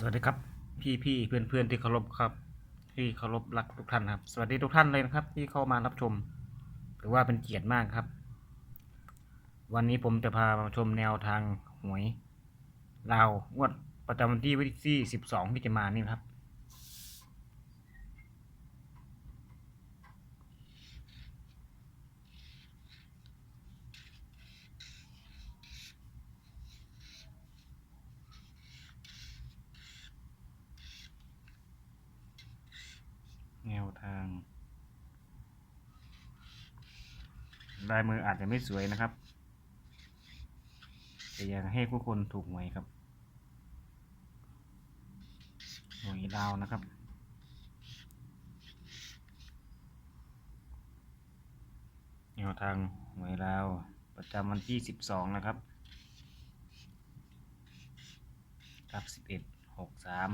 สวัสดีครับพี่พี่เพื่อนเพื่อนที่เคารพครับ ที่เคารพรักทุกท่านครับ สวัสดีทุกท่านเลยนะครับ ที่เข้ามารับชมถือว่าเป็นเกียรติมากครับ วันนี้ผมจะพามาชมแนวทางหวยลาวงวดประจำวันที่วันที่สิบสองที่จะมานี่ครับ แนวทางลายมืออาจจะไม่สวยนะครับ แต่อยากให้ผู้คนถูกหวยครับหวยดาวนะครับ แนวทางหวยดาว ประจำวันที่สิบสองนะครับ กับสิบเอ็ดหกสาม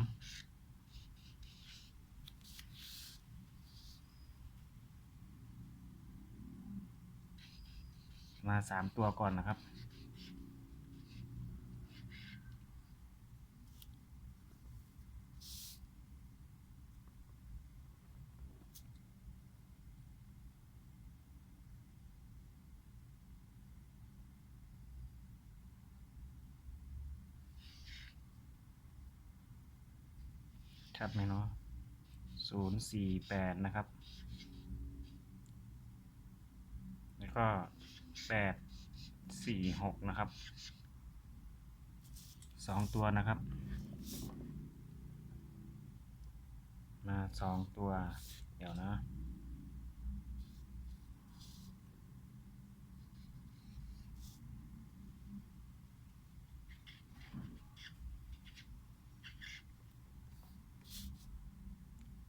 มาสามตัวก่อนนะครับ ชัดไหมเนาะศูนย์สี่แปดนะครับ แล้วก็ แปดสี่หกนะครับสองตัวนะครับ มาสองตัว เดี๋ยวนะ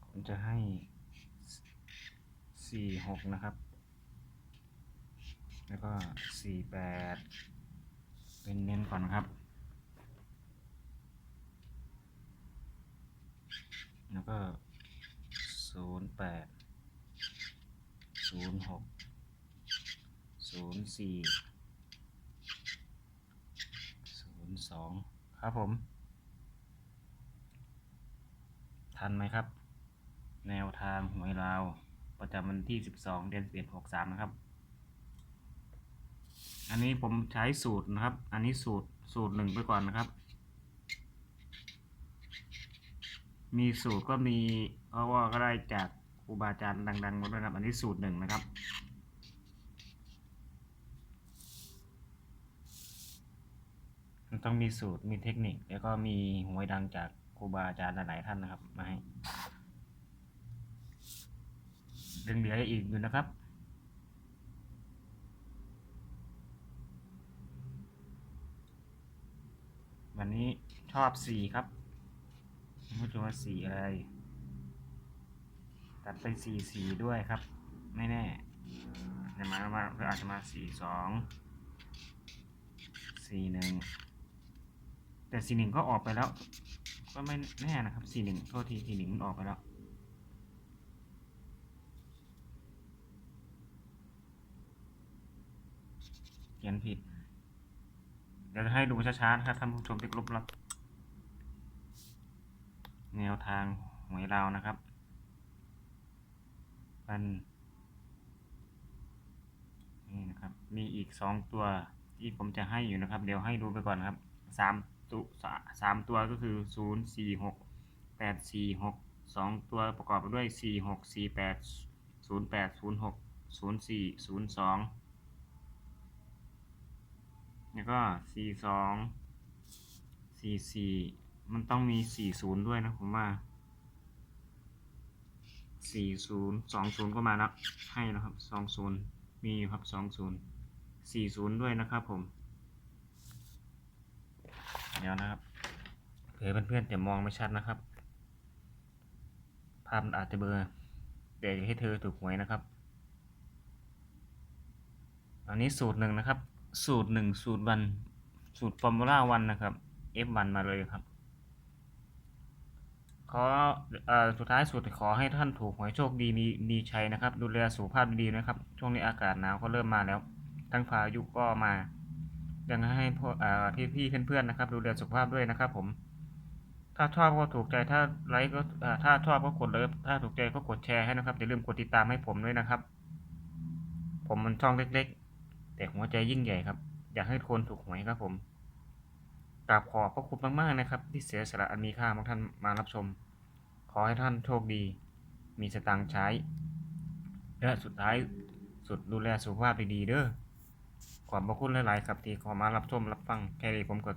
ผมจะให้สี่หกนะครับ แล้วก็สี่แปดเป็นเน้นก่อนครับ แล้วก็ศูนย์แปดศูนย์หกศูนย์สี่ศูนย์สองครับผม ทันไหมครับ แนวทางหวยลาว ประจำวันที่ 12 เดือน11 63 นะครับ อันนี้ผมใช้สูตรนะครับ อันนี้สูตรสูตรหนึ่งไปก่อนนะครับ มีสูตรก็มีเพราะว่าก็ได้จากครูบาอาจารย์ดังๆมาด้วยนะครับ อันนี้สูตรหนึ่งนะครับ มันต้องมีสูตรมีเทคนิค แล้วก็มีหวยดังจากครูบาอาจารย์หลายๆท่านนะครับมาให้ดึงเหลืออีกอยู่นะครับ วันนี้ชอบสีครับไม่รู้ว่าสีอะไร ตัดไปสีสีด้วยครับ ไม่แน่เดี๋ยวมาอาจจะมาสีสองสีหนึ่งแต่สีหนึ่งก็ออกไปแล้ว ก็ไม่แน่นะครับสีหนึ่งโทษทีสีหนึ่งมันออกไปแล้วเขียนผิด ดี๋ยวจะให้ดูช้าๆนะครับท่านผู้ชมที่เคารพรักแนวทางหวยเราวนะครับมันนี่นะครับ มีอีกสองตัวที่ผมจะให้อยู่นะครับ เดี๋ยวให้ดูไปก่อนนะครับสามตัวสามตัวก็คือศูนย์สี่หกแปดสี่หกสองตัวประกอบไปด้วยสี่หกสี่แปดศูนย์แปดศูนย์หกศูนย์สี่ศูนย์สอง แล้วก็สี่สองสี่สี่มันต้องมีสี่ศูนย์ด้วยนะผมว่าสี่ศูนย์สองศูนย์ก็มาแล้วให้แล้วครับสองศูนย์มีอยู่ครับสองศูนย์สี่ศูนย์ด้วยนะครับผม เดี๋ยวนะครับเผื่อเพื่อนๆจะมองไม่ชัดนะครับ ภาพอาจจะเบลอแต่อยากให้เธอถูกหวยนะครับ อันนี้สูตรหนึ่งนะครับ สูตรหนึ่งสูตรวัน สูตรฟอร์มูล่าวันนะครับ F1 มาเลยครับ ขออสุดท้ายสุดขอให้ท่านถูกหวยโชคดีมีมีชัยนะครับ ดูแลสุขภาพดีนะครับ ช่วงนี้อากาศหนาวก็เริ่มมาแล้ว ทั้งพายุก็มายังให้พวกเอ่อพี่เพื่อนๆนะครับ ดูแลสุขภาพด้วยนะครับ ผม ถ้าชอบก็ถูกใจถ้าไลค์ก็ถ้าชอบก็กดเลิฟถ้าถูกใจก็กดแชร์ให้นะครับอย่าลืมกดติดตามให้ผมด้วยนะครับ ผมมันช่องเล็ก ๆ แต่หัวใจยิ่งใหญ่ครับ อยากให้คนถูกหวยครับผมกราบขอบพระคุณมากๆนะครับ ที่เสียสละอันมีค่าของท่านมารับชม ขอให้ท่านโชคดี มีสตางค์ใช้ และสุดท้ายสุดดูแลสุขภาพดีๆเด้อขอบพระคุณหลายๆครับที่ขอมารับชมรับฟังแค่นี้ผมก็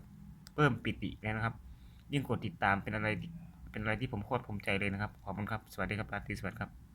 เพิ่มปิติเลยนะครับ ยิ่งกดติดตามเป็นอะไรเป็นอะไรที่ผมโคตรภูมิใจเลยนะครับ ขอบคุณครับ สวัสดีครับราตรีสวัสดิ์ครับ